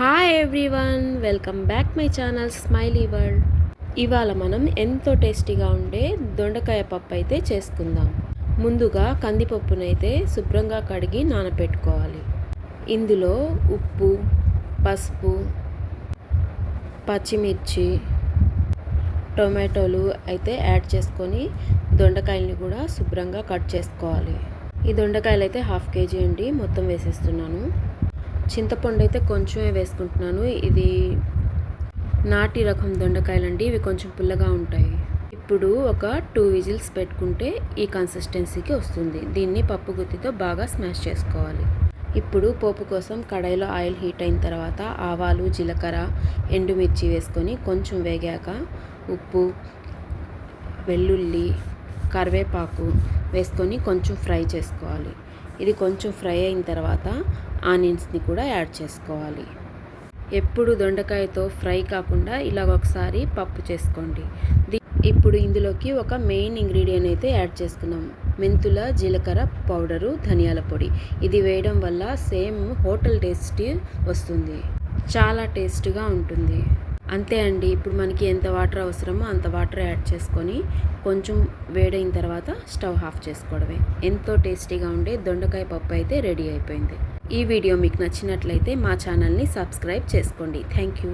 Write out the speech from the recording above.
Hi everyone welcome back my channel smiley world ఇవాళ మనం ఎంతో టేస్టీగా ఉండే దొండకాయ పప్పు అయితే చేసుకుందాం. ముందుగా కందిపప్పునైతే శుభ్రంగా కడిగి నానబెట్టుకోవాలి ఇందులో ఉప్పు పసుపు పచ్చిమిర్చి టొమాటోలు అయితే యాడ్ చేసుకొని దొండకాయల్ని కూడా శుభ్రంగా కట్ చేసుకోవాలి. ఈ దొండకాయలు అయితే హాఫ్ కేజీ అండి మొత్తం వేసేస్తున్నాను. చింతపండు అయితే కొంచెమే వేసుకుంటున్నాను. ఇది నాటి రకం దొండకాయలండి ఇవి కొంచెం పుల్లగా ఉంటాయి. ఇప్పుడు ఒక టూ విజిల్స్ పెట్టుకుంటే ఈ కన్సిస్టెన్సీకి వస్తుంది. దీన్ని పప్పు గుత్తితో బాగా స్మాష్ చేసుకోవాలి. ఇప్పుడు పోపు కోసం కడాయిలో ఆయిల్ హీట్ అయిన తర్వాత ఆవాలు జీలకర్ర ఎండుమిర్చి వేసుకొని కొంచెం వేగాక ఉప్పు వెల్లుల్లి కరివేపాకు వేసుకొని కొంచెం ఫ్రై చేసుకోవాలి. ఇది కొంచెం ఫ్రై అయిన తర్వాత ఆనియన్స్ని కూడా యాడ్ చేసుకోవాలి. ఎప్పుడు దొండకాయతో ఫ్రై కాకుండా ఇలాగ ఒకసారి పప్పు చేసుకోండి. ఇప్పుడు ఇందులోకి ఒక మెయిన్ ఇంగ్రీడియంట్ అయితే యాడ్ చేసుకున్నాం. మెంతుల జీలకర్ర పౌడరు ధనియాల పొడి. ఇది వేయడం వల్ల సేమ్ హోటల్ టేస్ట్ వస్తుంది. చాలా టేస్ట్గా ఉంటుంది. అంతే అండి. ఇప్పుడు మనకి ఎంత వాటర్ అవసరమో అంత వాటర్ యాడ్ చేసుకొని కొంచెం వేడైన తర్వాత స్టవ్ ఆఫ్ చేసుకోవడమే. ఎంతో టేస్టీగా ఉండే దొండకాయ పప్పు అయితే రెడీ అయిపోయింది. ఈ వీడియో మీకు నచ్చినట్లయితే మా ఛానల్ని సబ్స్క్రైబ్ చేసుకోండి. Thank you.